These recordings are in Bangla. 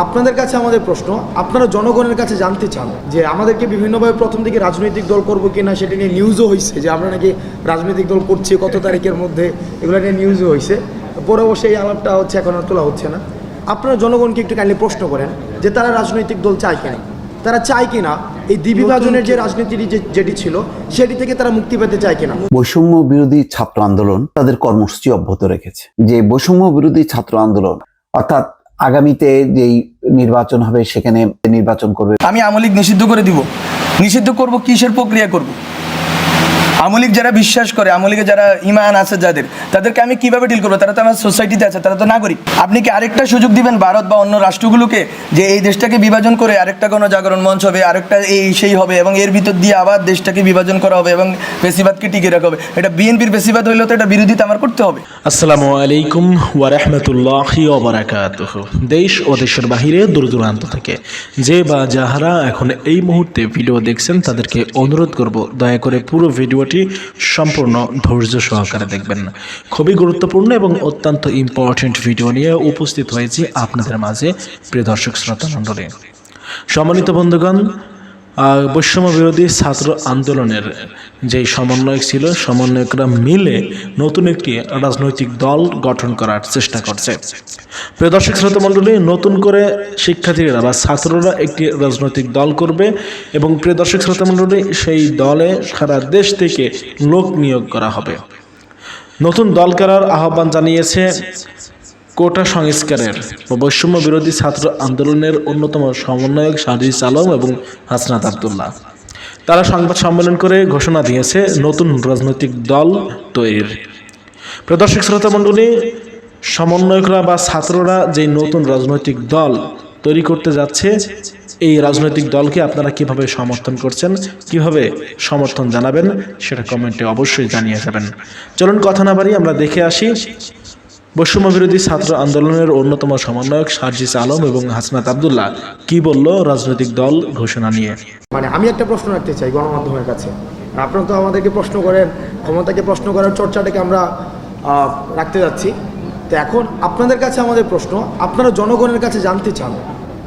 আপনাদের কাছে আমাদের প্রশ্ন, আপনারা জনগণের কাছে জানতে চান যে আমাদেরকে বিভিন্নভাবে প্রথম দিকে রাজনৈতিক দল করব কিনা, সেটা নিয়ে নিউজও হয়েছে যে আমরা নাকি রাজনৈতিক দল করছি, কত তারিখের মধ্যে, এগুলো নিয়ে নিউজও হয়েছে পরে এই আলাপটা হচ্ছে এখন আর তোলা হচ্ছে না। আপনারা জনগণকে একটু কাইন্ডলি প্রশ্ন করেন যে তারা রাজনৈতিক দল চায় কিনা? তারা চায় কিনা এই দ্বিবিভাজনের যে রাজনীতি যে- যেটি ছিল, সেটি থেকে তারা মুক্তি পেতে চায় কিনা? বৈষম্য বিরোধী ছাত্র আন্দোলন তাদের কর্মসূচি অব্যাহত রেখেছে। যে বৈষম্য বিরোধী ছাত্র আন্দোলন, অর্থাৎ আগামীতে যেই নির্বাচন হবে, সেখানে নির্বাচন করবে। আমি আমলিক নিষিদ্ধ করে দিব। নিষিদ্ধ করব, কিসের প্রক্রিয়া করব? আমলিক যারা বিশ্বাস করে আমলিকে যারা ইমান আছে যাদের, তাদেরকে আমি কীভাবে ডিল করব? তারা তো আমার সোসাইটিতে আছে, তারা তো নাগরিক। আপনি কি আরেকটা সুযোগ দিবেন ভারত বা অন্য রাষ্ট্রগুলোকে যে এই দেশটাকে বিভাজন করে আরেকটা কোনো জাগরণ মঞ্চ হবে, আরেকটা এই সেই হবে এবং এর ভিতর দিয়ে আবার দেশটাকে বিভাজন করা হবে এবং বেশিবাদকে টিকে রাখা হবে? এটা বিএনপির বেশিবাদ হইলেও তো এটা বিরোধিতা আমার করতে হবে। আসসালামু আলাইকুম ওয়ারহমতুল্লাহি দেশ ও দেশের বাহিরে দূর দূরান্ত থেকে যে বা যাহারা এখন এই মুহূর্তে ভিডিও দেখছেন, তাদেরকে অনুরোধ করব, দয়া করে পুরো ভিডিওটি সম্পূর্ণ ধৈর্য সহকারে দেখবেন। খুবই গুরুত্বপূর্ণ এবং অত্যন্ত ইম্পর্টেন্ট ভিডিও নিয়ে উপস্থিত হয়েছি আপনাদের মাঝে, প্রিয় দর্শক শ্রোতা মণ্ডলী। সম্মানিত বন্ধুগণ বৈষম্য বিরোধী ছাত্র আন্দোলনের যেই সমন্বয়ক ছিল, সমন্বয়করা মিলে নতুন একটি রাজনৈতিক দল গঠন করার চেষ্টা করছে। প্রিয় দর্শক শ্রোতা মণ্ডলী নতুন করে শিক্ষার্থীরা বা ছাত্ররা একটি রাজনৈতিক দল করবে এবং প্রিয় দর্শক শ্রোতা মণ্ডলী সেই দলে সারা দেশ থেকে লোক নিয়োগ করা হবে। নতুন দল করার আহ্বান জানিয়েছে কোটা সংস্কারের বৈষম্য বিরোধী ছাত্র আন্দোলনের অন্যতম সমন্বয়ক সাজিস আলম এবং হাসনাত আবদুল্লাহ। তারা সংবাদ সম্মেলন করে ঘোষণা দিয়েছে নতুন রাজনৈতিক দল তৈরির। প্রদর্শক শ্রোতা মণ্ডলী, সমন্বয়করা বা ছাত্ররা যে নতুন রাজনৈতিক দল তৈরি করতে যাচ্ছে, এই রাজনৈতিক দলকে আপনারা কীভাবে সমর্থন করছেন, কীভাবে সমর্থন জানাবেন, সেটা কমেন্টে অবশ্যই জানিয়ে যাবেন। চলুন কথা না বাড়ি আমরা দেখে আসি বৈষম্য বিরোধী ছাত্র আন্দোলনের অন্যতম সমন্বয়ক সার্জিস আলম এবং হাসনাত আবদুল্লাহ। কি বলল রাজনৈতিক দল ঘোষণা নিয়ে? মানে আমি একটা প্রশ্ন রাখতে চাই গণমাধ্যমের কাছে। আপনারা তো আমাদেরকে প্রশ্ন করেন, ক্ষমতাকে প্রশ্ন করার চর্চাটাকে আমরা রাখতে যাচ্ছি। তো এখন আপনাদের কাছে আমাদের প্রশ্ন, আপনারা জনগণের কাছে জানতে চান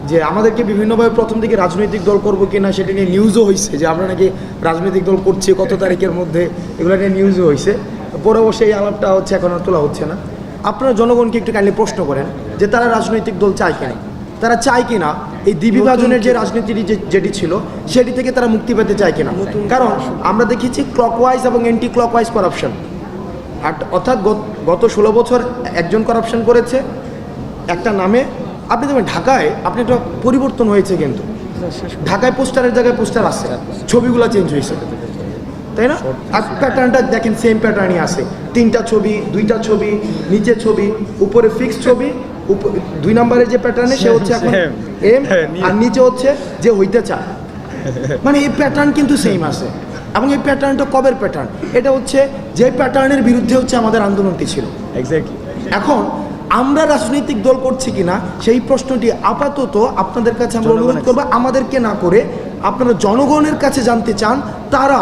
যে আমাদেরকে বিভিন্নভাবে প্রথম দিকে রাজনৈতিক দল করব কিনা, সেটা নিয়ে নিউজও হয়েছে যে আমরা নাকি রাজনৈতিক দল করছি, কত তারিখের মধ্যে, এগুলো নিয়ে নিউজও হয়েছে পরে অবশ্যই এই আলাপটা হচ্ছে, এখন আর তোলা হচ্ছে না। আপনারা জনগণকে একটু কাইন্ডলি প্রশ্ন করেন যে তারা রাজনৈতিক দল চায় কিনা? তারা চায় কিনা এই দ্বিবিভাজনের যে রাজনীতি যে- যেটি ছিল সেটি থেকে তারা মুক্তি পেতে চায় কিনা? কারণ আমরা দেখেছি ক্লকওয়াইজ এবং অ্যান্টি ক্লকওয়াইজ করাপশন অর্থাৎ গত- গত ষোলো বছর একজন করাপশন করেছে একটা নামে। আপনি দেখবেন ঢাকায় আপনি একটা পরিবর্তন হয়েছে কিন্তু। ঢাকায় পোস্টারের জায়গায় পোস্টার আসছে। ছবিগুলো চেঞ্জ হয়েছে। তাই না? আর প্যাটার্নটা দেখেন সেম প্যাটার্নই আছে। তিনটা ছবি দুইটা ছবি নিচে ছবি উপরে ফিক্স ছবি দুই নম্বরের যে প্যাটার্নে সে হচ্ছে এখন এম আর নিচে হচ্ছে যে হইতে চায়। মানে এই প্যাটার্ন কিন্তু সেম আছে। এবং এই প্যাটার্নটা কবের প্যাটার্ন এটা হচ্ছে যে প্যাটার্নের বিরুদ্ধে হচ্ছে আমাদের আন্দোলনটি ছিল। এক্স্যাক্টলি এখন আমরা রাজনৈতিক দল করছি কিনা সেই প্রশ্নটি আপাতত আপনাদের কাছে আমরা অনুরোধ করব আমাদেরকে না করে আপনারা জনগণের কাছে জানতে চান তারা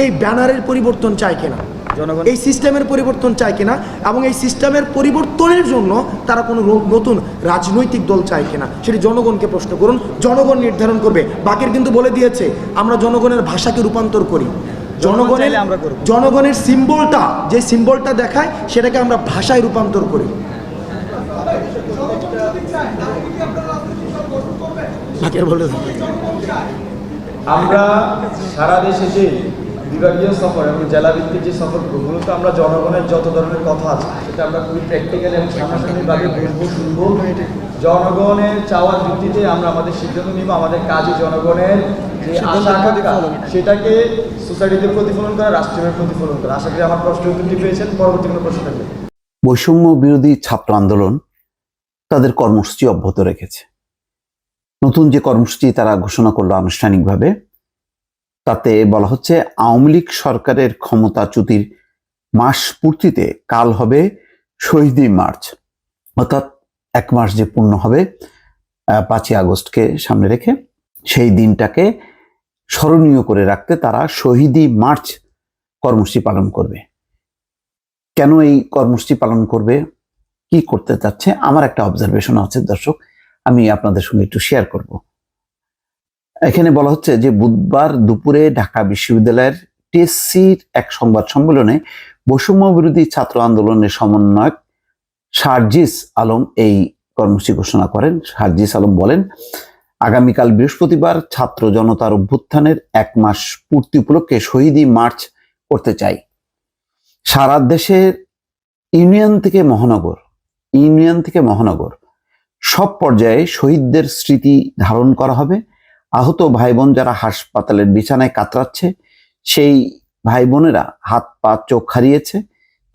এই ব্যানারের পরিবর্তন চায় কিনা জনগণ এই সিস্টেমের পরিবর্তন চায় কিনা এবং এই সিস্টেমের পরিবর্তনের জন্য তারা কোনো নতুন রাজনৈতিক দল চায় কিনা সেটি জনগণকে প্রশ্ন করুন জনগণ নির্ধারণ করবে। বাকির কিন্তু বলে দিয়েছে আমরা জনগণের ভাষাকে রূপান্তর করি। জনগণের। জনগণের সিম্বলটা যে সিম্বলটা দেখায় সেটাকে আমরা ভাষায় রূপান্তর করি। বলে? আমরা সারা দেশে যে বিভাগীয় সফর এবং জেলা ভিত্তিক যে সফর মূলত আমরা জনগণের যত ধরনের কথা আছে সেটা আমরা খুবই প্র্যাকটিক্যাল এবং সামনাসামনিভাবে বুঝব শুনব। জনগণের চাওয়ার ভিত্তিতে আমরা আমাদের সিদ্ধান্ত নিব আমাদের কাজে জনগণের যে আশা সেটাকে সোসাইটিতে প্রতিফলন করা রাষ্ট্রীয় প্রতিফলন করা। আশা করি আমার প্রশ্ন উত্তরটি পেয়েছেন। পরবর্তী কোনো প্রশ্ন থাকবে বৈষম্য বিরোধী ছাত্র আন্দোলন তাদের কর্মসূচি অব্যাহত রেখেছে। নতুন যে কর্মসূচি তারা ঘোষণা করল আনুষ্ঠানিকভাবে, তাতে বলা হচ্ছে আওয়ামী লীগ সরকারের ক্ষমতাচ্যুতির মাস পূর্তিতে কাল হবে শহীদি মার্চ, অর্থাৎ এক মাস যে পূর্ণ হবে পাঁচই আগস্টকে সামনে রেখে সেই দিনটাকে স্মরণীয় করে রাখতে তারা শহীদি মার্চ কর্মসূচি পালন করবে। কেন এই কর্মসূচি পালন করবে? কি করতে চাচ্ছে? আমার একটা অবজারভেশন আছে দর্শক। আমি আপনাদের সঙ্গে একটু শেয়ার করব। এখানে বলা হচ্ছে যে বুধবার দুপুরে ঢাকা বিশ্ববিদ্যালয়ের টিএসসির এক সংবাদ সম্মেলনে বৈষম্য বিরোধী ছাত্র আন্দোলনের সমন্বয়ক শারজিস আলম এই কর্মসূচি ঘোষণা করেন। শারজিস আলম বলেন, আগামীকাল বৃহস্পতিবার ছাত্র জনতার অভ্যুত্থানের এক মাস পূর্তি উপলক্ষে শহীদি মার্চ করতে চাই। সারা দেশের ইউনিয়ন থেকে মহানগর, ইউনিয়ন থেকে মহানগর সব পর্যায়ে শহীদদের স্মৃতি ধারণ করা হবে। আহত ভাই বোন যারা হাসপাতালের বিছানায় কাতরাচ্ছে, সেই ভাই বোনেরা হাত, পা, চোখ হারিয়েছে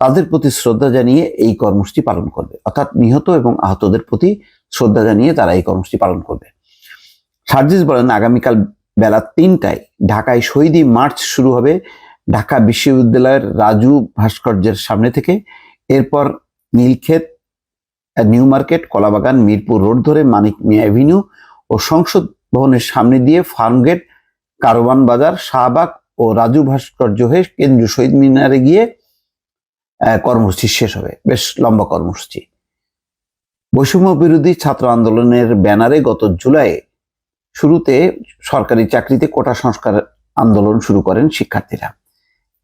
তাদের প্রতি শ্রদ্ধা জানিয়ে এই কর্মসূচি পালন করবে। অর্থাৎ নিহত এবং আহতদের প্রতি শ্রদ্ধা জানিয়ে তারা এই কর্মসূচি পালন করবে। সার্জিস বলেন, আগামীকাল বেলা তিনটায় ঢাকায় শহীদি মার্চ শুরু হবে ঢাকা বিশ্ববিদ্যালয়ের রাজু ভাস্কর্যের সামনে থেকে। এরপর Nilkhet New Market Kalabagan Mirpur road ধরে মানিক মিয়া অ্যাভিনিউ ও সংসদ ভবনের সামনে দিয়ে ফার্মগেট কারওয়ান বাজার শাহবাগ ও রাজু ভাস্কর্য হয়ে কেন্দ্রীয় শহীদ মিনারে গিয়ে কর্মসূচি শেষ হবে। বেশ লম্বা কর্মসূচি। বৈষম্য বিরোধী ছাত্র আন্দোলনের ব্যানারে গত জুলাই শুরুতে সরকারি চাকরিতে কোটা সংস্কার আন্দোলন শুরু করেন শিক্ষার্থীরা।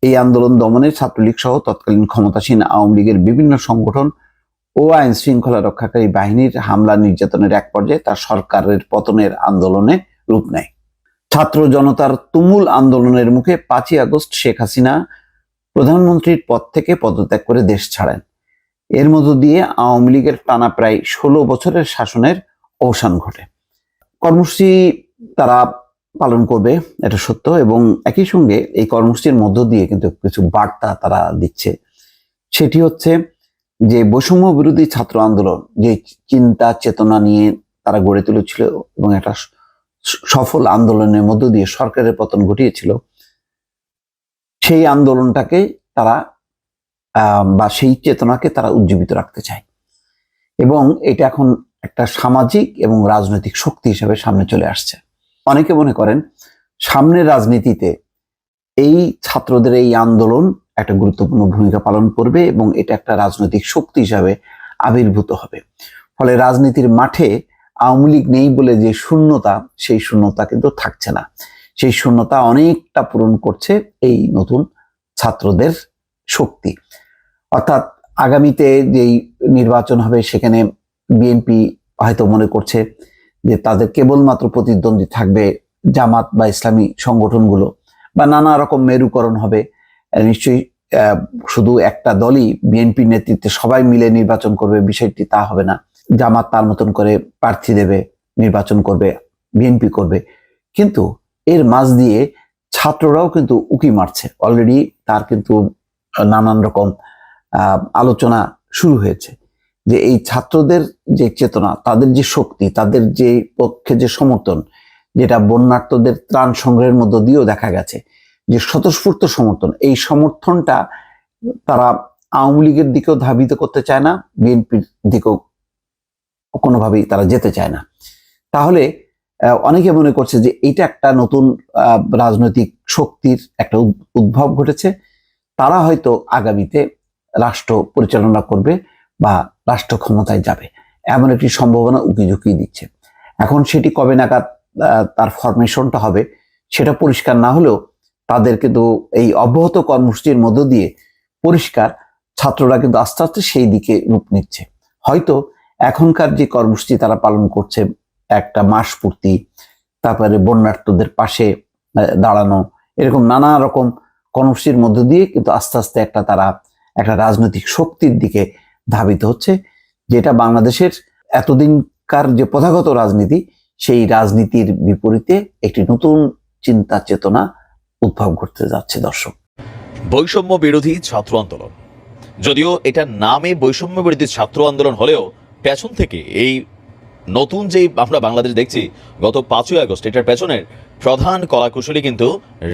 এই আন্দোলন দমনে ছাত্রলীগ সহ তৎকালীন ক্ষমতাসীন আওয়ামী লীগের বিভিন্ন সংগঠন ও আইন শৃঙ্খলা রক্ষাকারী বাহিনীর হামলা নির্যাতনের এক পর্যায়ে তার সরকারের পতনের আন্দোলনে রূপ নেয়। ছাত্র জনতার তুমুল আন্দোলনের মুখে পাঁচই আগস্ট শেখ হাসিনা প্রধানমন্ত্রীর পদ থেকে পদত্যাগ করে দেশ ছাড়েন। এর মধ্য দিয়ে আওয়ামী লীগের টানা প্রায় ষোলো বছরের শাসনের অবসান ঘটে। কর্মসূচি তারা পালন করবে, এটা সত্য, এবং একই সঙ্গে এই কর্মসূচির মধ্য দিয়ে কিন্তু কিছু বার্তা তারা দিচ্ছে। সেটি হচ্ছে যে বৈষম্য বিরোধী ছাত্র আন্দোলন, যে চিন্তা, চেতনা নিয়ে তারা গড়ে তুলেছিল এবং একটা সফল আন্দোলনের মধ্য দিয়ে সরকারের পতন ঘটিয়েছিল, সেই আন্দোলনটাকে তারা বা সেই চেতনাকে তারা উজ্জীবিত রাখতে চায়। এবং এটা এখন একটা সামাজিক এবং রাজনৈতিক শক্তি হিসেবে সামনে চলে আসছে। অনেকে মনে করেন, সামনের রাজনীতিতে এই ছাত্রদের এই আন্দোলন একটা গুরুত্বপূর্ণ ভূমিকা পালন করবে এবং এটা একটা রাজনৈতিক শক্তি হিসাবে আবির্ভূত হবে। ফলে রাজনীতির মাঠে আওয়ামী লীগ নেই বলে যে শূন্যতা, সেই শূন্যতা কিন্তু থাকছে না। সেই শূন্যতা অনেকটা পূরণ করছে এই নতুন ছাত্রদের শক্তি। অর্থাৎ আগামীতে যেই নির্বাচন হবে, সেখানে বিএনপি হয়তো মনে করছে যে তাদের কেবলমাত্র প্রতিদ্বন্দ্বী থাকবে জামাত বা ইসলামী সংগঠনগুলো বা নানা রকম মেরুকরণ হবে। নিশ্চয়ই শুধু একটা দলই বিএনপির নেতৃত্বে সবাই মিলে নির্বাচন করবে, বিষয়টি তা হবে না। জামাত তার মতন করে প্রার্থী দেবে, নির্বাচন করবে, বিএনপি করবে। কিন্তু এর মাঝ দিয়ে ছাত্ররাও কিন্তু উকি মারছে। অলরেডি তার কিন্তু নানান রকম আলোচনা শুরু হয়েছে যে এই ছাত্রদের যে চেতনা, তাদের যে শক্তি, তাদের যে পক্ষে যে সমর্থন, যেটা বন্যার্থদের ত্রাণ সংগ্রহের মধ্য দিয়েও দেখা গেছে। যে স্বতঃস্ফূর্ত সমর্থন, এই সমর্থনটা তারা আওয়ামী লীগের দিকেও ধাবিত করতে চায় না, বিএনপির দিকেও কোনোভাবেই তারা যেতে চায় না। তাহলে অনেকে মনে করছে যে এটা একটা নতুন রাজনৈতিক শক্তির একটা উদ- উদ্ভব ঘটেছে। তারা হয়তো আগামীতে রাষ্ট্র পরিচালনা করবে বা রাষ্ট্র ক্ষমতায় যাবে। এমন একটি সম্ভাবনা উকি ঝুঁকি দিচ্ছে। এখন সেটি কবে নাগাদ তার ফরমেশনটা হবে, সেটা পরিষ্কার না হলেও তাদের কিন্তু এই অব্যাহত কর্মসূচির মধ্য দিয়ে পরিষ্কার ছাত্ররা কিন্তু আস্তে আস্তে সেই দিকে রূপ নিচ্ছে। হয়তো এখনকার যে কর্মসূচি তারা পালন করছে একটা মাস পূর্তি, তারপরে বন্যার্থদের পাশে দাঁড়ানো, এরকম নানা রকম কর্মসূচির মধ্য দিয়ে কিন্তু আস্তে আস্তে একটা তারা একটা রাজনৈতিক শক্তির দিকে ধাবিত হচ্ছে, যেটা বাংলাদেশের এতদিনকার যে প্রথাগত রাজনীতি, সেই রাজনীতির বিপরীতে একটি নতুন চিন্তা চেতনা উদ্ভব করতে যাচ্ছে, দর্শক। বৈষম্য বিরোধী ছাত্র আন্দোলন। যদিও এটা নামে বৈষম্য বিরোধী ছাত্র আন্দোলন হলেও পেছন থেকে এই নতুন যে আমরা বাংলাদেশ দেখছি, গত পাঁচই আগস্ট এটার পেছনের প্রধান কলাকুশলী কিন্তু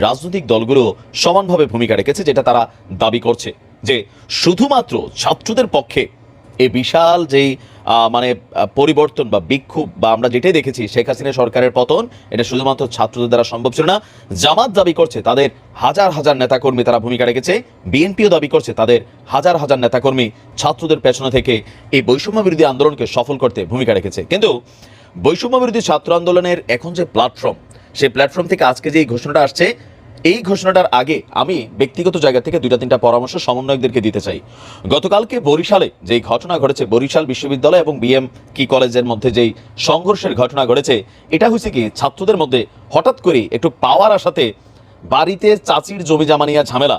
রাজনৈতিক দলগুলো সমানভাবে ভূমিকা রেখেছে, যেটা তারা দাবি করছে যে শুধুমাত্র ছাত্রদের পক্ষে এই বিশাল যেই মানে পরিবর্তন বা বিক্ষোভ বা আমরা যেটাই দেখেছি, শেখ হাসিনা সরকারের পতন, এটা শুধুমাত্র ছাত্রদের দ্বারা সম্ভব ছিল না। জামাত দাবি করছে তাদের হাজার হাজার নেতাকর্মী তারা ভূমিকা রেখেছে, বিএনপিও দাবি করছে তাদের হাজার হাজার নেতাকর্মী ছাত্রদের পেছনে থেকে এই বৈষম্য বিরোধী আন্দোলনকে সফল করতে ভূমিকা রেখেছে। কিন্তু বৈষম্য বিরোধী ছাত্র আন্দোলনের এখন যে প্ল্যাটফর্ম সেই প্ল্যাটফর্ম থেকে আজকে যে ঘোষণাটা আসছে এই ঘোষণাটার আগে আমি ব্যক্তিগত জায়গা থেকে দুইটা তিনটা পরামর্শ সমন্বয়কদেরকে দিতে চাই। গতকালকে বরিশালে যেই ঘটনা ঘটেছে, বরিশাল বিশ্ববিদ্যালয় এবং বিএম কি কলেজের মধ্যে যেই সংঘর্ষের ঘটনা ঘটেছে, এটা হয়েছে কি, ছাত্রদের মধ্যে হঠাৎ করে একটু পাওয়ার আসাতে বাড়িতে চাচির জমি জামা নিয়ে ঝামেলা।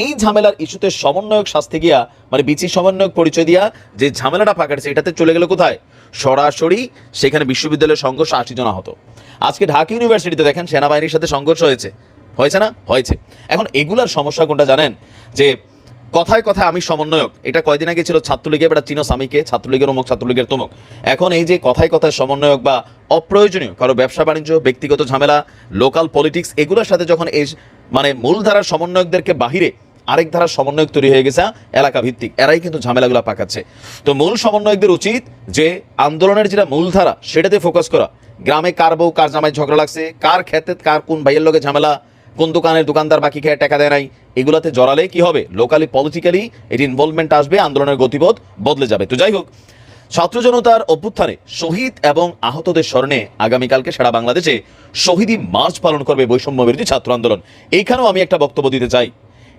এই ঝামেলার ইস্যুতে সমন্বয়ক শাস্তি গিয়া মানে বিচি সমন্বয়ক পরিচয় দিয়া যে ঝামেলাটা পাকাচ্ছে এটাতে চলে গেল কোথায়? সরাসরি সেখানে বিশ্ববিদ্যালয়ের সংঘর্ষ আশি জন আহত। আজকে ঢাকা ইউনিভার্সিটিতে দেখেন, সেনাবাহিনীর সাথে সংঘর্ষ হয়েছে। হয়েছে না? হয়েছে। এখন এগুলার সমস্যা কোনটা জানেন? যে কথায় কথায় আমি সমন্বয়ক। এটা কয়দিন আগে ছিল ছাত্রলীগে বেটা চিনো স্বামীকে, ছাত্রলীগের অমুক, ছাত্রলীগের তমুক। এখন এই যে কথায় কথায় সমন্বয়ক বা অপ্রয়োজনীয়, কারও ব্যবসা বাণিজ্য, ব্যক্তিগত ঝামেলা লোকাল পলিটিক্স এগুলোর সাথে যখন এই মানে মূলধারার সমন্বয়কদেরকে বাহিরে আরেক ধারার সমন্বয়ক তৈরি হয়ে গেছে এলাকা ভিত্তিক এরাই কিন্তু ঝামেলাগুলো পাকাচ্ছে। তো মূল সমন্বয়কদের উচিত যে আন্দোলনের যেটা মূলধারা, সেটাতে ফোকাস করা। গ্রামে কার বউ, কার জামাই ঝগড়া লাগছে, কার খেতে কার কোন ভাইয়ের লোকে ঝামেলা কোন দোকানের দোকানদার বাকি খেয়ে টাকা দেয় নাই? এগুলাতে জড়ালে কি হবে? লোকালি পলিটিক্যালি এর ইনভলভমেন্ট আসবে, আন্দোলনের গতিপথ বদলে যাবে। তো যাই হোক, ছাত্র জনতার অভ্যুত্থানে শহীদ এবং আহতদের স্মরণে আগামীকালকে সারা বাংলাদেশে শহীদী মার্চ পালন করবে বৈষম্য বিরোধী ছাত্র আন্দোলন। এইখানেও আমি একটা বক্তব্য দিতে চাই।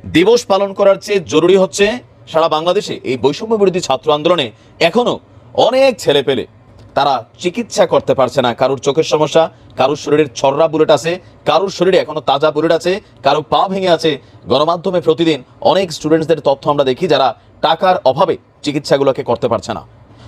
দিবস পালন করার চেয়ে জরুরি হচ্ছে সারা বাংলাদেশে এই বৈষম্য বিরোধী ছাত্র আন্দোলনে এখনও অনেক ছেলে পেলে তারা চিকিৎসা করতে পারছে না। কারোর চোখের সমস্যা, কারোর শরীরের ছররা বুলেট আছে, কারোর শরীরে এখনও তাজা বুলেট আছে কারও পা ভেঙে আছে। গণমাধ্যমে প্রতিদিন অনেক স্টুডেন্টসদের তথ্য আমরা দেখি যারা টাকার অভাবে চিকিৎসাগুলোকে করতে পারছে না।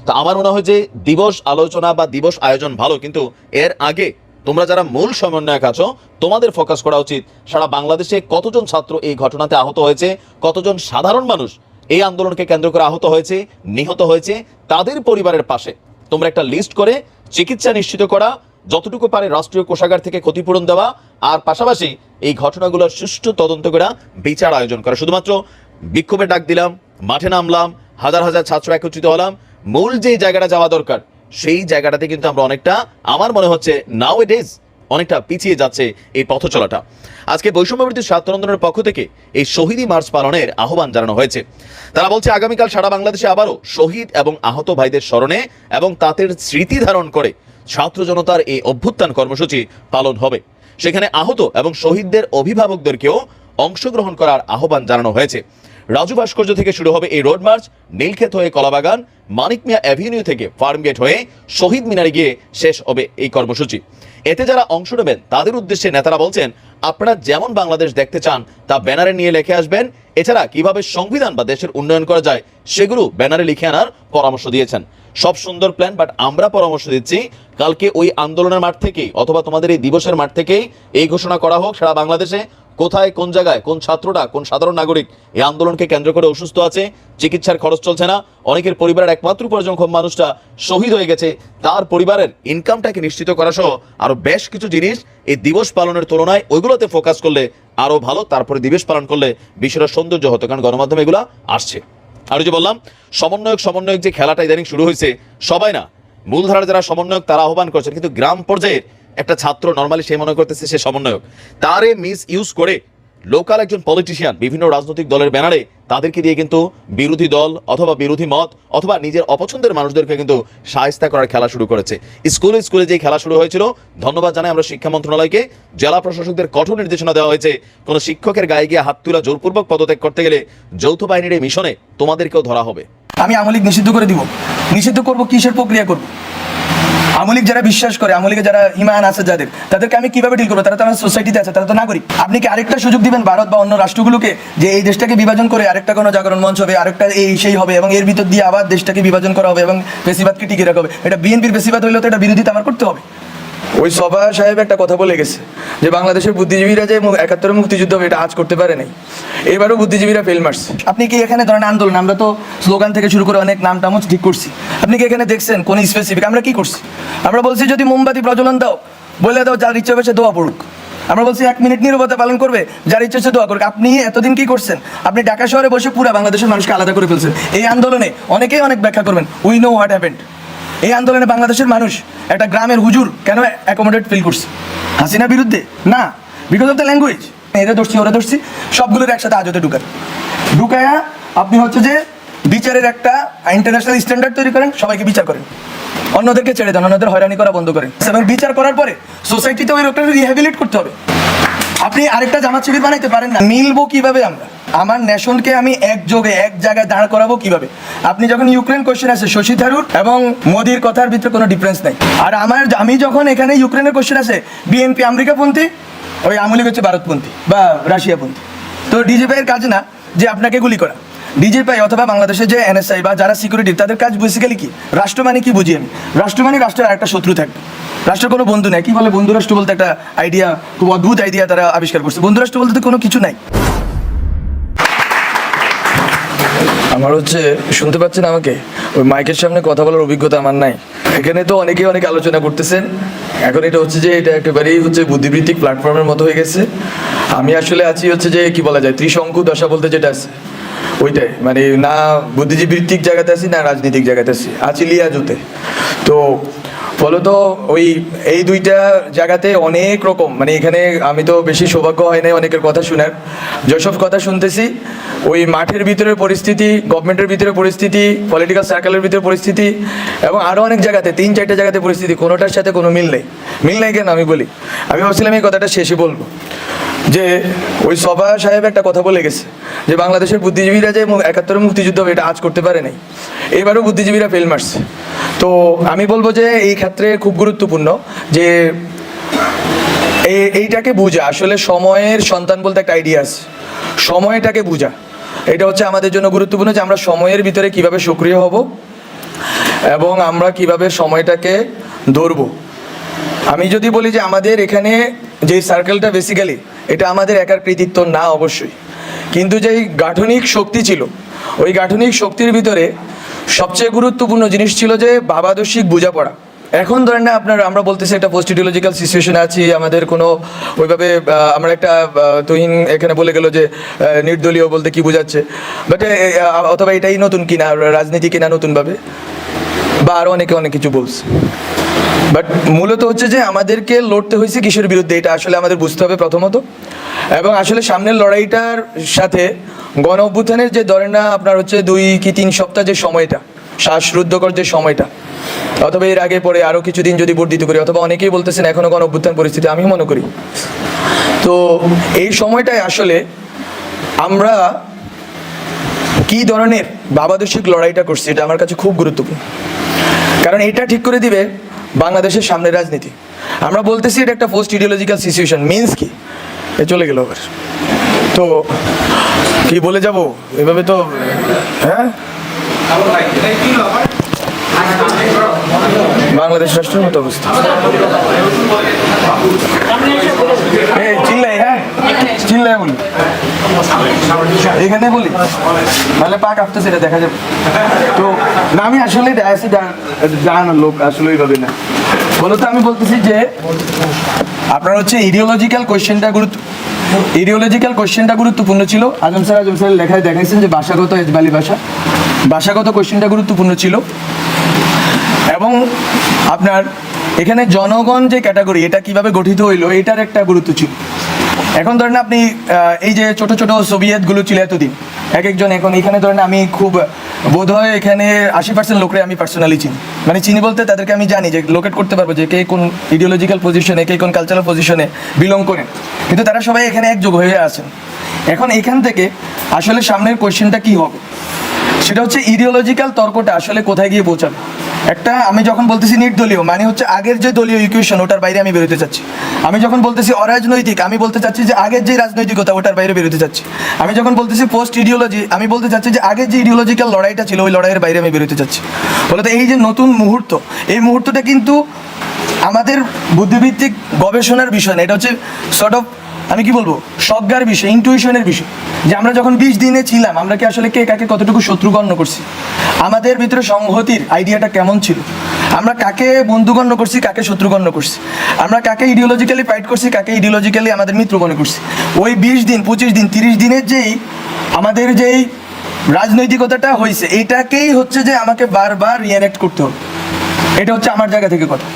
তো আমার মনে হয় যে দিবস আলোচনা বা দিবস আয়োজন ভালো, কিন্তু এর আগে তোমরা যারা মূল সমন্বয়ক আছো, তোমাদের ফোকাস করা উচিত সারা বাংলাদেশে কতজন ছাত্র এই ঘটনাতে আহত হয়েছে, কতজন সাধারণ মানুষ এই আন্দোলনকে কেন্দ্র করে আহত হয়েছে, নিহত হয়েছে, তাদের পরিবারের পাশে। তোমরা একটা লিস্ট করে চিকিৎসা নিশ্চিত করা, যতটুকু পারে রাষ্ট্রীয় কোষাগার থেকে ক্ষতিপূরণ দেওয়া, আর পাশাপাশি এই ঘটনাগুলোর সুষ্ঠু তদন্ত করা, বিচার আয়োজন করা। শুধুমাত্র বিক্ষোভে ডাক দিলাম, মাঠে নামলাম, হাজার হাজার ছাত্র একত্রিত হলাম, মূল যে জায়গাটা যাওয়া দরকার, সেই জায়গাটাতে কিন্তু আমরা অনেকটা, আমার মনে হচ্ছে নাও ইট ইজ অনেকটা পিছিয়ে যাচ্ছে এই পথ চলাটা। আজকে বৈষম্যবৃত্তি ছাত্র আন্দোলনের পক্ষ থেকে এই শহীদী মার্চ পালনের আহ্বান জানানো হয়েছে। তারা বলছে, আগামীকাল সারা বাংলাদেশে আবারও শহীদ এবং আহত ভাইদের স্মরণে এবং তাদের স্মৃতি ধারণ করে ছাত্র জনতার এই অভ্যুত্থান কর্মসূচি পালন হবে। সেখানে আহত এবং শহীদদের অভিভাবকদেরকেও অংশগ্রহণ করার আহ্বান জানানো হয়েছে। রাজু ভাস্কর্য থেকে শুরু হবে এই রোড মার্চ, নীলক্ষেত হয়ে কলাবাগান, মানিক মিয়া অ্যাভিনিউ থেকে ফার্মগেট হয়ে শহীদ মিনারে গিয়ে শেষ হবে এই কর্মসূচি। এতে যারা অংশ নেবেন, তাদের উদ্দেশ্যে নেতারা বলছেন, আপনারা যেমন বাংলাদেশ দেখতে চান, তা ব্যানারে নিয়ে লিখে আসবেন। এছাড়া কীভাবে সংবিধান বা দেশের উন্নয়ন করা যায়, সেগুলো ব্যানারে লিখে আনার পরামর্শ দিয়েছেন। সব সুন্দর প্ল্যান বাট আমরা পরামর্শ দিচ্ছি, কালকে ওই আন্দোলনের মাঠ থেকেই, অথবা তোমাদের এই দিবসের মাঠ থেকেই এই ঘোষণা করা হোক, সারা বাংলাদেশে কোথায়, কোন জায়গায়, কোন ছাত্রটা, কোন সাধারণ নাগরিক এই আন্দোলনকে কেন্দ্র করে অসুস্থ আছে, চিকিৎসার খরচ চলছে না, অনেকের পরিবারের একমাত্র উপার্জনক্ষম মানুষটা শহীদ হয়ে গেছে, তার পরিবারের ইনকামটাকে নিশ্চিত করা সহ আরও বেশ কিছু জিনিস এই দিবস পালনের তুলনায় ওইগুলোতে ফোকাস করলে আরও ভালো, তারপরে দিবস পালন করলে বিষয়টা সৌন্দর্য হতো, কারণ গণমাধ্যমে এগুলো আসছে। আর যে বললাম, সমন্বয়ক সমন্বয়ক যে খেলাটা ইদানিং শুরু হয়েছে, সবাই না, মূলধারার যারা সমন্বয়ক তারা আহ্বান করছেন, কিন্তু গ্রাম পর্যায়ের একটা ছাত্র নর্মালি সে মনে করতেছে সে সমন্বয়ক। তারে মিস ইউজ করে লোকাল একজন পলিটিশিয়ান বিভিন্ন রাজনৈতিক দলের ব্যানারে তাদেরকে দিয়ে কিন্তু বিরোধী দল অথবা বিরোধী মত অথবা নিজের অপছন্দের মানুষদেরকে কিন্তু সাহিস্তা করার খেলা শুরু করেছে। স্কুলে স্কুলে যে খেলা শুরু হয়েছিল, ধন্যবাদ জানাই আমরা শিক্ষা মন্ত্রণালয়কে। জেলা প্রশাসকদের কঠোর নির্দেশনা দেওয়া হয়েছে, কোনো শিক্ষকের গায়ে গিয়ে হাত তুলা জোরপূর্বক পদত্যাগ করতে গেলে যৌথ বাহিনীর এই মিশনে তোমাদেরকেও ধরা হবে। আমি আমলিক নিষিদ্ধ করে দিব। নিষিদ্ধ করব, কিসের প্রক্রিয়া করব? আমলিক যারা বিশ্বাস করে, আমলিকে যারা ইমান আছে যাদের, তাদেরকে আমি কীভাবে ডিল করব? তারা তো আমার সোসাইটিতে আছে, তারা তো নাগরিক। আপনি কি আরেকটা সুযোগ দিবেন ভারত বা অন্য রাষ্ট্রগুলোকে, যে এই দেশটাকে বিভাজন করে আরেকটা কোনো জাগরণ মঞ্চ হবে, আরেকটা এই সেই হবে, এবং এর ভিতর দিয়ে আবার দেশটাকে বিভাজন করা হবে, এবং বেশিবাদকে টিকে রাখা হবে? এটা বিএনপির বেশিবাদ হলেও তো এটা বিরোধিতা আমার করতে হবে। ওই সভা সাহেব একটা কথা বলে গেছে যে বাংলাদেশের বুদ্ধিজীবীরা যে একাত্তরের মুক্তিযুদ্ধ এটা আজ করতে পারে নাই। এবারও বুদ্ধিজীবীরা ফেল মারছে। আপনি কি এখানে ধরেন আন্দোলন? আমরা তো স্লোগান থেকে শুরু করে অনেক নাম টামও ঠিক করছি। আপনি কি এখানে দেখছেন কোন স্পেসিফিক আমরা কি করছি? আমরা বলছি যদি মোমবাতি প্রজ্বলন দাও, বলে দাও যার ইচ্ছে সে দোয়া পড়ুক। আমরা বলছি এক মিনিট নিরবতা পালন করবে, যার ইচ্ছে হচ্ছে দোয়া করুক। আপনি এতদিন কি করছেন? আপনি ঢাকা শহরে বসে পুরো বাংলাদেশের মানুষকে আলাদা করে ফেলছেন। এই আন্দোলনে অনেকেই অনেক ব্যাখ্যা করবেন। উই নো হোয়াট হ্যাপেন্ড এই আন্দোলনে বাংলাদেশের মানুষ একটা গ্রামের হুজুর কেন অ্যাকোমোডেট ফিল করছে? হাসিনার বিরুদ্ধে? না। বিকজ অফ দ্য ল্যাঙ্গুয়েজ এরা ধরছি ওরা ধরছি সবগুলোর একসাথে আজতে ঢুকান ঢুকায়া। আপনি হচ্ছে যে বিচারের একটা ইন্টারন্যাশনাল স্ট্যান্ডার্ড তৈরি করেন, সবাইকে বিচার করেন। অন্যদেরকে ছেড়ে দেন, অন্যদের হয়রানি করা বন্ধ করেন। এবং বিচার করার পরে সোসাইটিতে ওই লোকটাকে রিহ্যাবিলিট করতে হবে। আপনি আরেকটা জামাত শিবির বানাইতে পারেন না। মিলবো কীভাবে আমরা? আমার নেশনকে আমি এক যোগে এক জায়গায় দাঁড় করাবো কীভাবে? আপনি যখন ইউক্রেন কোশ্চেন আছে, শশী থারুর এবং মোদির কথার ভিতরে কোনো ডিফারেন্স নাই। আর আমার, আমি যখন এখানে ইউক্রেনের কোয়েশ্চেন আছে বিএনপি আমেরিকাপন্থী, ওই আমলিগ হচ্ছে ভারতপন্থী বা রাশিয়াপন্থী। তো ডিজিপির কাজ না যে আপনাকে গুলি করা। ডিজিপাই অথবা বাংলাদেশের যে এনএসআই বা যারা সিকিউরিটি তাদের কাজ বেসিক্যালি কি? রাষ্ট্র মানে কি বুঝি আমি? রাষ্ট্র মানে রাষ্ট্রের একটা শত্রু থাকবে। রাষ্ট্রের কোনো বন্ধু নাই। কি বলে বন্ধু রাষ্ট্র বলতে একটা আইডিয়া খুব অদ্ভুত আইডিয়া তারা আবিষ্কার করছে। বন্ধু রাষ্ট্র বলতে তো কোনো কিছু নাই। আমার হচ্ছে, শুনতে পাচ্ছেন আমাকে? ওই মাইকের সামনে কথা বলার অভিজ্ঞতা আমার নাই। এখানে তো অনেকেই অনেক আলোচনা করতেছেন। এখন এটা হচ্ছে যে, এটা একেবারেই হচ্ছে বুদ্ধিবৃত্তিক প্ল্যাটফর্মের মতো হয়ে গেছে। আমি আসলে আছি হচ্ছে যে, কি বলা যায়, ত্রিশঙ্কু দশা বলতে যেটা আছে। ওইটাই মানে না বুদ্ধিজীবৃত্তিক জায়গাতে আছি, না রাজনৈতিক জায়গাতে আছি। আছি লিয়াজুতে। তো ফলত ওই, এই দুইটা জায়গাতে অনেক রকম মানে এখানে আমি তো বেশি সৌভাগ্য হয় নাই অনেকের কথা শোনার। যেসব কথা শুনতেছি ওই মাঠের ভিতরে পরিস্থিতি গভর্নমেন্টের ভিতরে পরিস্থিতি পলিটিক্যাল সার্কেলের ভিতরে পরিস্থিতি, এবং আরও অনেক জায়গাতে, তিন, চারটে জায়গাতে পরিস্থিতি, কোনোটার সাথে কোনো মিল নেই। মিল নেই কেন? আমি বলি, আমি ভাবছিলাম এই কথাটা শেষে বলব। যে ওই সভা সাহেব একটা কথা বলে গেছে, যে বাংলাদেশের বুদ্ধিজীবীরা যে একাত্তরের মুক্তিযুদ্ধ হবে, এটা আজ করতে পারে নাই। এবারও বুদ্ধিজীবীরা ফেল মারছে। তো আমি বলব যে এই ক্ষেত্রে খুব গুরুত্বপূর্ণ যে এইটাকে বুঝা। আসলে সময়ের সন্তান বলতে একটা আইডিয়া আছে। সময়টাকে বুঝা। এটা হচ্ছে আমাদের জন্য গুরুত্বপূর্ণ যে আমরা সময়ের ভিতরে কীভাবে সক্রিয় হব এবং আমরা কীভাবে সময়টাকে ধরবো। আমি যদি বলি যে আমাদের এখানে যে সার্কেলটা বেসিক্যালি এটা আমাদের একার কৃতিত্ব না অবশ্যই। কিন্তু যেই গাঠনিক শক্তি ছিল, ওই গাঠনিক শক্তির ভিতরে সবচেয়ে গুরুত্বপূর্ণ জিনিস ছিল যে বাবাদর্শিক বোঝাপড়া। এখন ধরেন না আপনার, আমরা বলতেছি একটা পোস্ট ইডিওলজিক্যাল সিচুয়েশনে আছি, আমাদের কোনো, ওইভাবে আমরা একটা তুহিন এখানে বলে গেল যে নির্দলীয় বলতে কি বোঝাচ্ছে? বাট অথবা এটাই নতুন কিনা, রাজনীতি কিনা নতুনভাবে? বা আরও অনেকে অনেক কিছু বলছে। বাট মূলত হচ্ছে যে, আমাদেরকে লড়তে হয়েছে কিসের বিরুদ্ধে, এটা আসলে আমাদের বুঝতে হবে প্রথমত। এবং আসলে সামনের লড়াইটার সাথে গণ অভ্যুত্থানের যে ধরেন না, আপনার হচ্ছে দুই কি তিন সপ্তাহ যে সময়টা শ্বাসরুদ্ধকর যে সময়টা, অথবা এর আগে পরে আরও কিছুদিন যদি বর্ধিত করি, অথবা অনেকেই বলতেছেন এখনও গণ অভ্যুত্থান পরিস্থিতি আমি মনে করি। তো এই সময়টায় আসলে আমরা কি ধরনের বাবাদর্শিক লড়াইটা করছি, এটা আমার কাছে খুব গুরুত্বপূর্ণ। কারণ এটা ঠিক করে দিবে বাংলাদেশের সামনের রাজনীতি। আমরা বলতেছি এটা একটা পোস্ট ইডিওলজিক্যাল সিচুয়েশন মিনস কি? এ চলে গেল আবার। তো কি বলে যাব? এভাবে তো হ্যাঁ? বাংলাদেশ রাষ্ট্রের মতো অবস্থা। হ্যাঁ? বলি। দেখা যাবে। তো লোক না। বলতো আমি বলতেছি যে, আপনার হচ্ছে ইডিওলজিক্যাল কোয়েশ্চেনটা গুরুত্ব কোয়েশ্চেনটা গুরুত্বপূর্ণ ছিল। আজম স্যার আজম স্যার লেখায় দেখাইছেন যে ভাষাগত এজবালি ভাষা। ভাষাগত কোয়েশ্চেনটা গুরুত্বপূর্ণ ছিল। এবং আপনার এখানে জনগণ যে ক্যাটাগরি, এটা কীভাবে গঠিত হইল, এটার একটা গুরুত্ব ছিল। এখন ধরেন আপনি এই যে ছোট ছোট সোভিয়েতগুলো ছিল এতদিন, এক একজন এখন, এখানে ধরেন আমি খুব বোধ হয় এখানে আশি পার্সেন্ট লোকরে আমি পার্সোনালি চিনি। মানে চিনি বলতে তাদেরকে আমি জানি যে লোকেট করতে পারব যে কে কোন ইডিওলজিক্যাল পজিশনে কে কোন কালচারাল পজিশনে বিলং করেন কিন্তু তারা সবাই এখানে একযোগ হয়ে আছেন। এখন এখান থেকে আসলে সামনের কোয়েশ্চেনটা কি হবে? সেটা হচ্ছে ইডিওলজিক্যাল তর্কটা আসলে কোথায় গিয়ে পৌঁছাবে? একটা, আমি যখন বলতেছি নির্দলীয় মানে হচ্ছে আগের যে দলীয় ইকুয়েশন ওটার বাইরে আমি বেরোতে চাচ্ছি। আমি যখন বলতেছি অরাজনৈতিক, আমি বলতে চাচ্ছি যে আগের যে রাজনৈতিকতা, ওটার বাইরে বেরোতে চাচ্ছি। আমি যখন বলতেছি পোস্ট ইডিওলজি আমি বলতে চাচ্ছি যে আগের যে ইডিওলজিক্যাল লড়াইটা ছিল, ওই লড়াইয়ের বাইরে আমি বেরোতে চাচ্ছি। ফলে এই যে নতুন মুহূর্ত, এই মুহূর্তটা কিন্তু আমাদের বুদ্ধিভিত্তিক গবেষণার বিষয় না, এটা হচ্ছে সর্ট অফ আমি কি বলব? সজ্ঞার বিষয় ইন্টুইশনের বিষয়। যে আমরা যখন বিশ দিনে ছিলাম, আমরা কি আসলে কে কাকে কতটুকু শত্রু গণ্য করছি? আমাদের ভিতরে সংহতির আইডিয়াটা কেমন ছিল? আমরা কাকে বন্ধুগণ্য করছি, কাকে শত্রু গণ্য করছি? আমরা কাকে ইডিওলজিক্যালি ফাইট করছি, কাকে ইডিওলজিক্যালি আমাদের মিত্র মনে করছি? ওই বিশ দিন, পঁচিশ দিন, তিরিশ দিনের যেই আমাদের যেই রাজনৈতিকতাটা হয়েছে এইটাকেই হচ্ছে যে আমাকে বারবার রিয়ানেক্ট করতে হবে। এটা হচ্ছে আমার জায়গা থেকে কথা।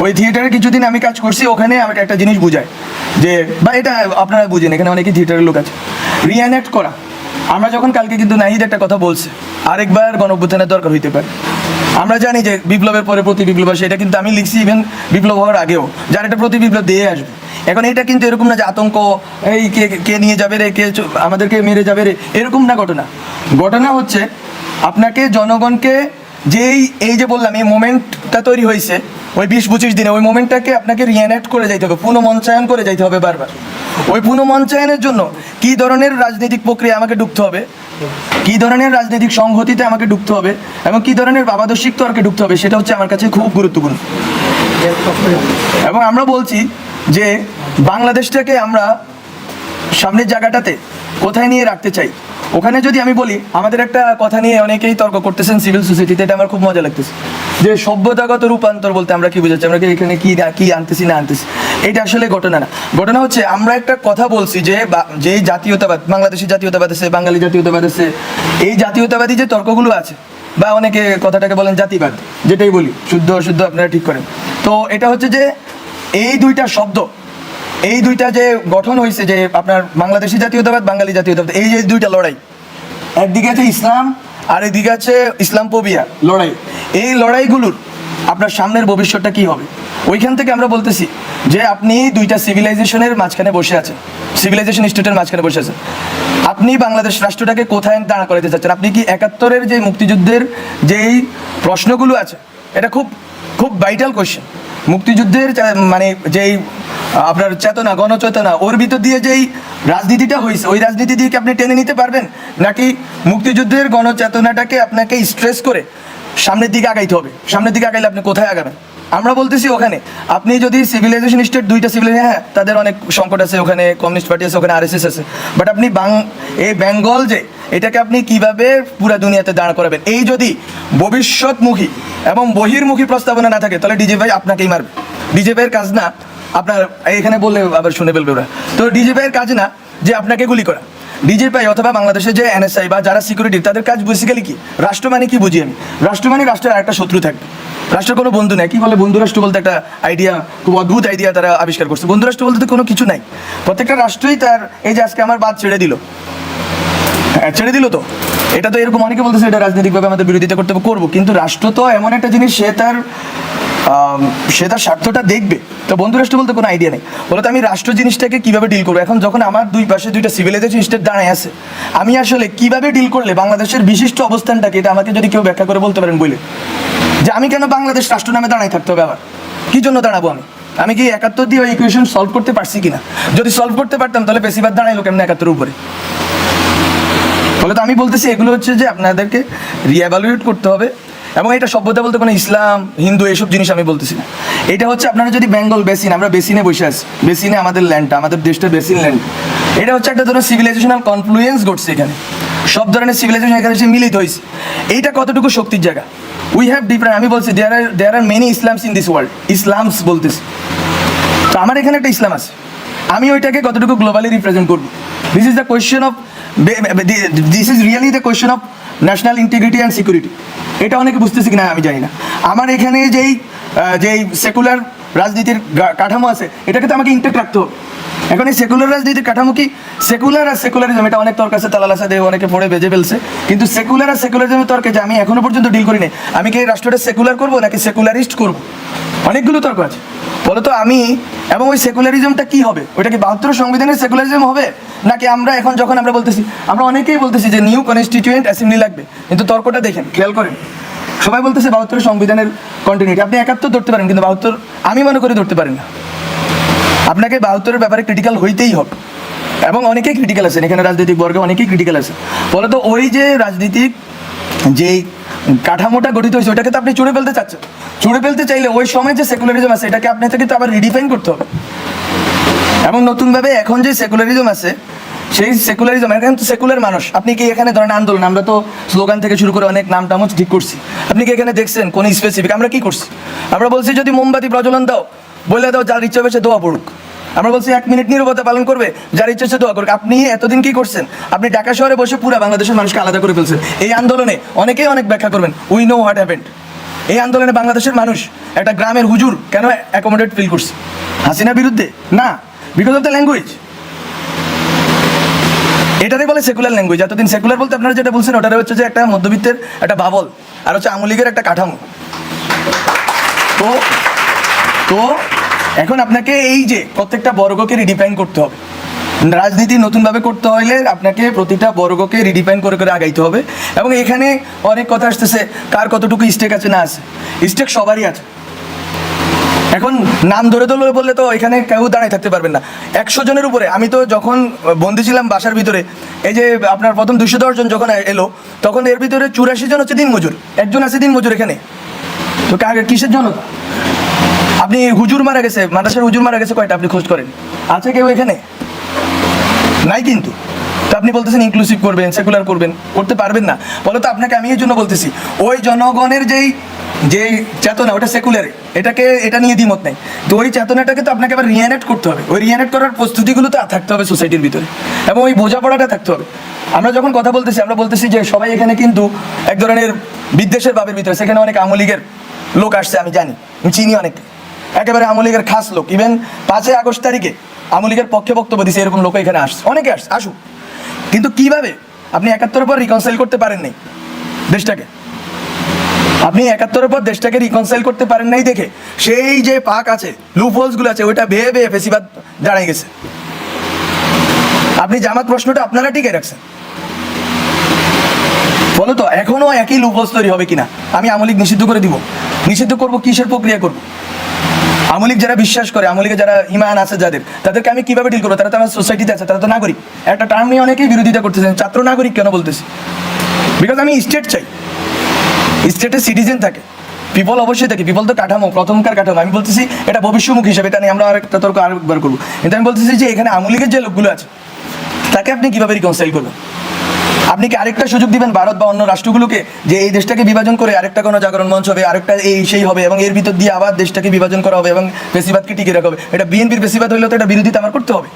ওই থিয়েটারে কিছুদিন আমি কাজ করছি, ওখানে আমাকে একটা জিনিস বুঝায়। যে, বা এটা আপনারা বুঝেন, এখানে অনেকেই থিয়েটারের লোক আছে। রিয়ানেক্ট করা। আমরা যখন কালকে কিন্তু নাহিদ একটা কথা বলছে, আরেকবার গণঅভ্যুত্থানের দরকার হইতে পারে। আমরা জানি যে বিপ্লবের পরে প্রতি বিপ্লব আসে, এটা কিন্তু আমি লিখছি ইভেন বিপ্লব হওয়ার আগেও, যার একটা প্রতি বিপ্লব দিয়ে আসবে। এখন এটা কিন্তু এরকম না যে আতঙ্ক, এই কে কে নিয়ে যাবে রে, কে আমাদেরকে মেরে যাবে রে, এরকম না ঘটনা। ঘটনা হচ্ছে, আপনাকে জনগণকে যেই, এই যে বললাম, এই মোমেন্টটা তৈরি হয়েছে, ওই বিশ পঁচিশ দিনে, ওই মোমেন্টটাকে আপনাকে রিয়ানেক্ট করে যাইতে হবে পুনঃমঞ্চায়ন করে যাইতে হবে বারবার। ওই পুনঃমঞ্চায়নের জন্য কী ধরনের রাজনৈতিক প্রক্রিয়া আমাকে ঢুকতে হবে? কী ধরনের রাজনৈতিক সংহতিতে আমাকে ঢুকতে হবে? এবং কী ধরনের বাবাদর্শিক তর্কে ঢুকতে হবে? সেটা হচ্ছে আমার কাছে খুব গুরুত্বপূর্ণ। এবং আমরা বলছি যে, বাংলাদেশটাকে আমরা সামনের জায়গাটাতে কোথায় নিয়ে রাখতে চাই? ওখানে যদি আমি বলি, আমাদের একটা কথা নিয়ে অনেকেই তর্ক করতেছেন সিভিল সোসাইটিতে এটা আমার খুব মজা লাগতেছে। যে সভ্যতাগত রূপান্তর বলতে আমরা কি বুঝাচ্ছি? আমরা কি এখানে কি কি আনতেছি, না আনতেছি? এটা আসলে ঘটনা না। ঘটনা হচ্ছে, আমরা একটা কথা বলছি যে যেই জাতীয়তাবাদ, বাংলাদেশি জাতীয়তাবাদ আছে, বাঙালি জাতীয়তাবাদ আছে, এই জাতীয়তাবাদী যে তর্কগুলো আছে, বা অনেকে কথাটাকে বলেন জাতিবাদ, যেটাই বলি, শুদ্ধ অশুদ্ধ আপনারা ঠিক করেন। তো এটা হচ্ছে যে, এই দুইটা শব্দ এই দুইটা যে গঠন হয়েছে যে আপনার বাংলাদেশি জাতীয়তাবাদ, বাঙালি জাতীয়তাবাদ, এই যে দুইটা লড়াই, একদিকে আছে ইসলাম আর এদিকে আছে ইসলামপোবিয়া লড়াই। এই লড়াইগুলোর আপনার সামনের ভবিষ্যৎটা কি হবে? ওইখান থেকে আমরা বলতেছি যে আপনি দুইটা সিভিলাইজেশনের মাঝখানে বসে আছেন সিভিলাইজেশন স্টেটের মাঝখানে বসে আছেন। আপনি বাংলাদেশ রাষ্ট্রটাকে কোথায় দাঁড়া করাতে চাচ্ছেন? আপনি কি একাত্তরের যে মুক্তিযুদ্ধের যেই প্রশ্নগুলো আছে, এটা খুব খুব ভাইটাল কোয়েশ্চেন মুক্তিযুদ্ধের মানে যেই আপনার চেতনা, গণচেতনা, ওর ভিতর দিয়ে যেই রাজনীতিটা হয়েছে ওই রাজনীতি দিয়ে কি আপনি টেনে নিতে পারবেন? নাকি মুক্তিযুদ্ধের গণচেতনাটাকে আপনাকে স্ট্রেস করে সামনের দিকে আগাইতে হবে? সামনের দিকে আগাইলে আপনি কোথায় আগাবেন? আমরা বলতেছি ওখানে। আপনি যদি সিভিলাইজেশন স্টেট দুইটা সিভিলাইজেশন হ্যাঁ তাদের অনেক সংকট আছে, ওখানে কমিউনিস্ট পার্টি আছে, ওখানে আরএসএস আছে। বাট আপনি বাং এই বেঙ্গল যে, এটাকে আপনি কীভাবে পুরো দুনিয়াতে দাঁড় করাবেন? এই যদি ভবিষ্যৎমুখী এবং বহির্মুখী প্রস্তাবনা না থাকে, তাহলে ডিজে ভাই আপনাকেই মারবে। ডিজে ভাইয়ের কাজ না আপনার এখানে বললে আবার শুনে ফেলবে ওরা। তো ডিজে ভাইয়ের কাজ না যে আপনাকে গুলি করা। ডিজিপাই অথবা বাংলাদেশের যে এনএসআই বা যারা সিকিউরিটি তাদের কাজ বেসিক্যালি কি? রাষ্ট্র মানে কি বুঝি আমি? রাষ্ট্র মানে রাষ্ট্রের আরেকটা শত্রু থাকবে। রাষ্ট্রের কোনো বন্ধু নাই। কি বলে? বন্ধু রাষ্ট্র বলতে একটা আইডিয়া খুব অদ্ভুত আইডিয়া তারা আবিষ্কার করছে। বন্ধু রাষ্ট্র বলতে তো কোনো কিছু নাই। প্রত্যেকটা রাষ্ট্রই তার এই যে আজকে আমার বাদ ছেড়ে দিল। হ্যাঁ, ছেড়ে দিল তো। এটা তো এরকম অনেকে বলতেছে এটা রাজনৈতিকভাবে আমাদের বিরোধিতা করতে করব। কিন্তু রাষ্ট্র তো এমন একটা জিনিস সে তার সে তার স্বার্থটা দেখবে। তো বন্ধু রাষ্ট্র বলতে কোনো আইডিয়া নেই। বলতে আমি রাষ্ট্র জিনিসটাকে কীভাবে ডিল করব? এখন যখন আমার দুই পাশে দুইটা সিভিলাইজেশন স্টেট দাঁড়ায় আছে, আমি আসলে কীভাবে ডিল করলে বাংলাদেশের বিশিষ্ট অবস্থানটাকে, এটা আমাকে যদি কেউ ব্যাখ্যা করে বলতে পারেন বলে যে আমি কেন বাংলাদেশ রাষ্ট্র নামে দাঁড়াই থাকতে হবে আবার? কি জন্য দাঁড়াবো আমি? আমি কি একাত্তর দিয়ে ওই ইকুয়েশন সলভ করতে পারছি কিনা? যদি সলভ করতে পারতাম, তাহলে বেশিরভাগ দাঁড়াইলো কেমন একাত্তর উপরে? ফলে তো আমি বলতেছি, এগুলো হচ্ছে যে আপনাদেরকে রিএভালুয়েট করতে হবে। এবং এটা সভ্যতা বলতে কোনো ইসলাম, হিন্দু এইসব জিনিস আমি বলতেছি এটা হচ্ছে আপনারা যদি বেঙ্গল বেসিন, আমরা বেসিনে বসে আছি। বেসিনে আমাদের ল্যান্ডটা, আমাদের দেশটা বেসিন ল্যান্ড। এটা হচ্ছে একটা ধরনের সিভিলাইজেশনাল কনফ্লুয়েন্স ঘটছে এখানে। সব ধরনের সিভিলাইজেশন এখানে এসে মিলিত হয়েছে। এইটা কতটুকু শক্তির জায়গা? উই হ্যাভ ডিফারেন্ট আমি বলছি there are there are many Islams in this world Islams বলতেছি। তো আমার এখানে একটা ইসলাম আছে। আমি ওইটাকে কতটুকু গ্লোবালি রিপ্রেজেন্ট করব? This is the question of this is really the question of national integrity and security এটা অনেকে বুঝতেছি কিনা আমি জানি না। আমার এখানে যেই যেই সেকুলার রাজনীতির কাঠামো আছে, এটাকে তো আমাকে ইন্টেক্ট রাখতে হবে। এখন এই সেকুলার রাজনীতির কাঠামো কি? সেকুলার আর সেকুলারিজম এটা অনেক তর্ক আছে তালালাসা দিয়ে অনেকে পড়ে বেজে ফেলছে। কিন্তু সেকুলার আর সেকুলারিজমের তর্কে যে আমি এখনও পর্যন্ত ডিল করি নাই আমি কি রাষ্ট্রটা সেকুলার করব নাকি সেকুলারিস্ট করব? অনেকগুলো তর্ক আছে। বলতো আমি এবং ওই সেকুলারিজমটা কি হবে? ওইটা কি বাহাত্তর সংবিধানের সেকুলারিজম হবে? নাকি আমরা এখন যখন আমরা বলতেছি, আমরা অনেকেই বলতেছি যে নিউ কনস্টিটিউয়েন্ট অ্যাসেম্বলি লাগবে। কিন্তু তর্কটা দেখেন, খেয়াল করেন। সবাই বলতেছে বাহাত্তর সংবিধানের কন্টিনিউটি আপনি একাত্তর ধরতে পারেন, কিন্তু বাহাত্তর আমি মনে করি ধরতে পারেন না। আপনাকে বাহাত্তরের ব্যাপারে ক্রিটিক্যাল হইতেই হবে। এবং অনেকেই ক্রিটিক্যাল আছেন এখানে রাজনৈতিক বর্গে অনেকেই ক্রিটিক্যাল আছে। ফলে তো ওই যে রাজনীতিক যেই কাঠামোটা গঠিত হয়েছে ওটাকে তো আপনি চুড়ে ফেলতে চাচ্ছেন। চুড়ে ফেলতে চাইলে ওই সময় যে সেকুলারিজম আছে, এটাকে আপনাকে তো আবার রিডিফাইন করতে হবে। এবং নতুনভাবে এখন যে সেকুলারিজম আছে, সেই সেকুলারিজম এখন তো সেকুলার মানুষ। আপনি কি এখানে ধরেন আন্দোলন, আমরা তো স্লোগান থেকে শুরু করে অনেক নাম টামও ঠিক করছি। আপনি কি এখানে দেখছেন কোন স্পেসিফিক আমরা কি করছি? আমরা বলছি যদি মোমবাতি প্রজ্বলন দাও বলে দাও যার ইচ্ছা হয়েছে দোয়া পড়ুক। আমরা বলছি, এক মিনিট নিরবতা পালন করবে, যার ইচ্ছা হচ্ছে দোয়া করুক। আপনি এতদিন কি করছেন? আপনি ঢাকা শহরে বসে পুরো বাংলাদেশের মানুষকে আলাদা করে ফেলছেন। এই আন্দোলনে অনেকেই অনেক ব্যাখ্যা করবেন উই নো হোয়াট হ্যাপেন্ড এই আন্দোলনে বাংলাদেশের মানুষ একটা গ্রামের হুজুর কেন অ্যাকোমোডেট ফিল করছে? হাসিনার বিরুদ্ধে? না বিকজ অফ দ্য ল্যাঙ্গুয়েজ এটারে বলে সেকুলার ল্যাঙ্গুয়েজ এতদিন সেকুলার বলতে আপনারা যেটা বলছেন, ওটারে হচ্ছে যে একটা মধ্যবিত্তের একটা বাবল, আর হচ্ছে আমলিগের একটা কাঠামো। তো তো এখন আপনাকে এই যে প্রত্যেকটা বর্গকে রিডিফাইন করতে হবে। রাজনীতি নতুনভাবে করতে হলে আপনাকে প্রতিটা বর্গকে রিডিফাইন করে করে আগাইতে হবে এবং এখানে অনেক কথা আসতেছে, কার কতটুকু স্টেক আছে না আছে। স্টেক সবারই আছে। এখন নাম ধরে ধরে বললে তো এখানে কেউ দাঁড়ায় থাকতে পারবেন না। একশো জনের উপরে, আমি তো যখন বন্দি ছিলাম বাসার ভিতরে, এই যে আপনার প্রথম দুশো জন যখন এলো, তখন এর ভিতরে চুরাশি জন হচ্ছে দিন মজুর একজন আছে দিন মজুর এখানে। তো কাকে কিসের জন্য আপনি হুজুর মারা গেছে, মাদ্রাসার হুজুর মারা গেছে কয়টা আপনি খোঁজ করেন? আছে কেউ এখানে? নাই কিন্তু। তো আপনি বলতেছেন ইনক্লুসিভ করবেন সেকুলার করবেন, করতে পারবেন না। বলো তো আপনাকে আমি এই জন্য বলতেছি, ওই জনগণের যেই, যে চেতনা, ওটা সেকুলারে এটাকে, এটা নিয়ে দ্বিমত নেই। তো ওই চেতনাটাকে তো আপনাকে আবার রিয়ানেট করতে হবে। ওই রিয়ানেট করার প্রস্তুতিগুলো তো থাকতে হবে সোসাইটির ভিতরে। এবং ওই বোঝাপড়াটা থাকতে হবে। আমরা যখন কথা বলতেছি, আমরা বলতেছি যে সবাই এখানে কিন্তু এক ধরনের বিদ্বেষের ভাবের ভিতরে। সেখানে অনেক আমলিগের লোক আসছে, আমি জানি। চিনি অনেককে। একেবারে আমলিগের খাস লোক। ইভেন পাঁচই আগস্ট তারিখে আমলিগের পক্ষে বক্তব্য দিছে এরকম লোক এখানে আসছে। অনেকে আসছে, আসুক। কিন্তু কীভাবে আপনি একাত্তরের পর রিকনসাইল করতে পারেন নাই দেশটাকে? আপনি একাত্তরের পর দেশটাকে রিকনসাইল করতে পারেন নাই দেখে সেই যে পাক আছে লুপ হোলসগুলো আছে, ওইটা বেয়ে বেয়ে ফেসিবাদ দাঁড়ায় গেছে। আপনি জামাত প্রশ্নটা আপনারা টিকে রাখছেন। বলো তো, এখনও একই লুপ হোলস তৈরি হবে কিনা? আমি আমলিক নিষিদ্ধ করে দিব। নিষিদ্ধ করব, কিসের প্রক্রিয়া করব? আমলিক যারা বিশ্বাস করে, আমলিকে যারা ইমান আছে যাদের, তাদেরকে আমি কীভাবে ডিল করব? তারা তো আমার সোসাইটিতে আছে, তারা তো নাগরিক। একটা টার্ম নিয়ে অনেকেই বিরোধিতা করতেছেন, ছাত্র নাগরিক কেন বলতেছি? বিকজ আমি স্টেট চাই। স্টেটে সিটিজেন থাকে। পিপল অবশ্যই থাকে। পিপল তো কাঠামো, প্রথমকার কাঠামো। আমি বলতেছি, এটা ভবিষ্যমুখী হিসেবে, এটা নিয়ে আমরা আরেকটা তর্ক আরেকবার করব। কিন্তু আমি বলতেছি যে, এখানে আমলিগের যে লোকগুলো আছে, তাকে আপনি কীভাবে রিকনসাইল করবেন? আপনি কি আরেকটা সুযোগ দিবেন ভারত বা অন্য রাষ্ট্রগুলোকে যে এই দেশটাকে বিভাজন করে আরেকটা কোনো জাগরণ মঞ্চ হবে, আরেকটা এই সেই হবে এবং এর ভিতর দিয়ে আবার দেশটাকে বিভাজন করা হবে এবং বেশিবাদকে টিকে রাখা হবে? এটা বিএনপির বেশিবাদ হইলে তো এটা বিরোধিতা আমার করতে হবে।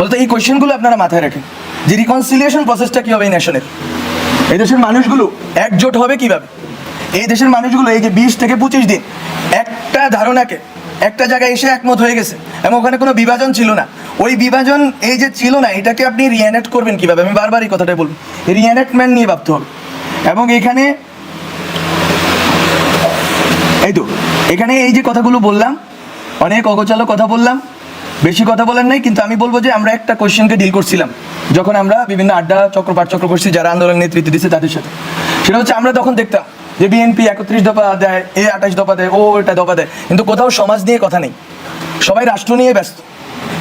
বলতে এই কোয়েশ্চেনগুলো আপনারা মাথায় রাখেন। যে রিকনসিলিয়েশন প্রসেসটা কী হবে এই নেশনের এই দেশের মানুষগুলো একজোট হবে কীভাবে? এই দেশের মানুষগুলো এই যে বিশ থেকে পঁচিশ দিন একটা ধারণাকে একটা জায়গায় এসে একমত হয়ে গেছে। এবং ওখানে কোনো বিভাজন ছিল না। ওই বিভাজন এই যে ছিল না, এটাকে আপনি রিয়ানেট করবেন কীভাবে? আমি বারবার এই কথাটাই বলব। রিয়ানেটমেন্ট নিয়ে ভাবতে হবে। এবং এখানে এই তো, এখানে এই যে কথাগুলো বললাম, অনেক অগোচালো কথা বললাম, বেশি কথা বলেন নাই, কিন্তু আমি বলব যে আমরা একটা কোয়েশ্চেনকে ডিল করছিলাম, যখন আমরা বিভিন্ন আড্ডা চক্র পাঠ চক্র করছি যারা আন্দোলন নেতৃত্ব দিচ্ছে তাদের সাথে। সেটা হচ্ছে আমরা তখন দেখতাম যে বিএনপি একত্রিশ দফা দেয়, এ আঠাশ দফা দেয়, ও এটা দফা দেয়। কিন্তু কোথাও সমাজ নিয়ে কথা নেই। সবাই রাষ্ট্র নিয়ে ব্যস্ত।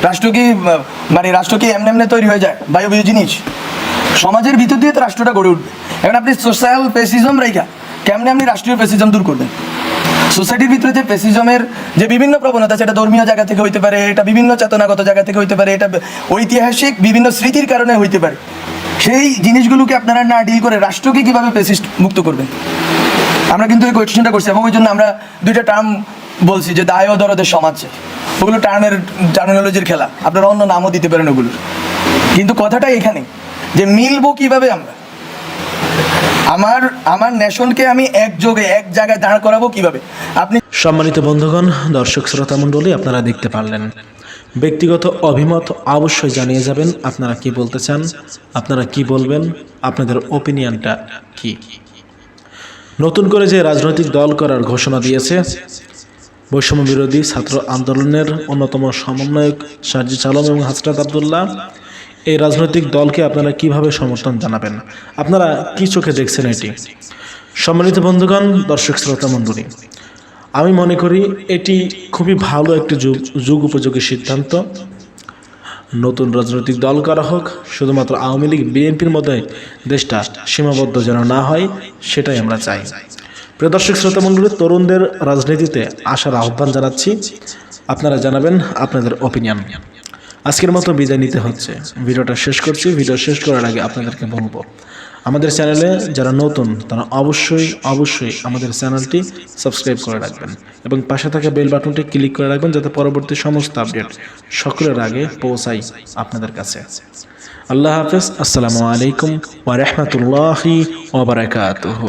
রাষ্ট্র কি মানে রাষ্ট্র কি এমনি এমনি তৈরি হয়ে যায়? বায়বীয় জিনিস। সমাজের ভিতর দিয়ে তো রাষ্ট্রটা গড়ে উঠবে। এখন আপনি সোশ্যাল পেসিজম রেখা কেমনে আপনি রাষ্ট্রীয় পেসিজম দূর করবেন? সোসাইটির ভিতরে যে পেসিজমের যে বিভিন্ন প্রবণতা, সেটা ধর্মীয় জায়গা থেকে হইতে পারে, এটা বিভিন্ন চেতনাগত জায়গা থেকে হইতে পারে, এটা ঐতিহাসিক বিভিন্ন স্মৃতির কারণে হইতে পারে। সেই জিনিসগুলোকে আপনারা না ডিল করে রাষ্ট্রকে কীভাবে পেসিস্ট মুক্ত করবেন? আমরা কিন্তু এই কোয়েশ্চেনটা করছি এবং ওই জন্য আমরা দুইটা টার্ম বলছি যে দায় ও দরদের সমাজ। ওগুলো টার্নের টার্মিনোলজির খেলা। আপনারা অন্য নামও দিতে পারেন ওগুলোর কিন্তু কথাটা এখানে যে মিলবো কীভাবে আমরা? আমার আমার নেশনকে আমি একযোগে, এক জায়গায় দাঁড় করাবো কীভাবে? আপনি সম্মানিত বন্ধুগণ, দর্শক শ্রোতা মণ্ডলী, আপনারা দেখতে পারলেন। ব্যক্তিগত অভিমত অবশ্যই জানিয়ে যাবেন। আপনারা কি বলতে চান? আপনারা কি বলবেন? আপনাদের ওপিনিয়নটা কি? নতুন করে যে রাজনৈতিক দল করার ঘোষণা দিয়েছে, বৈষম্য বিরোধী ছাত্র আন্দোলনের অন্যতম সমন্বয়ক সার্জিস আলম এবং হাসরাত আবদুল্লাহ, এই রাজনৈতিক দলকে আপনারা কীভাবে সমর্থন জানাবেন? আপনারা কি চোখে দেখছেন এটি? সম্মানিত বন্ধুগণ, দর্শক শ্রোতা মণ্ডলী, আমি মনে করি এটি খুবই ভালো একটি যুগ যুগ উপযোগী সিদ্ধান্ত। নতুন রাজনৈতিক দল করা হোক, শুধুমাত্র আওয়ামী লীগ, বিএনপির মধ্যে দেশটা সীমাবদ্ধ যেন না হয়, সেটাই আমরা চাই। প্রিয় দর্শক শ্রোতা মণ্ডলী তরুণদের রাজনীতিতে আসার আহ্বান জানাচ্ছি। আপনারা জানাবেন আপনাদের অপিনিয়ন আজকের মতো বিদায় নিতে হচ্ছে। ভিডিওটা শেষ করছি। ভিডিও শেষ করার আগে আপনাদেরকে বলব আমাদের চ্যানেলে যারা নতুন, তারা অবশ্যই অবশ্যই আমাদের চ্যানেলটি সাবস্ক্রাইব করে রাখবেন এবং পাশে থাকা বেল বাটনটি ক্লিক করে রাখবেন যাতে পরবর্তী সমস্ত আপডেট সকলের আগে পৌঁছাই আপনাদের কাছে। আল্লাহ হাফেজ। আসসালামু আলাইকুম ওয়া রাহমাতুল্লাহি ওয়া বারাকাতুহু।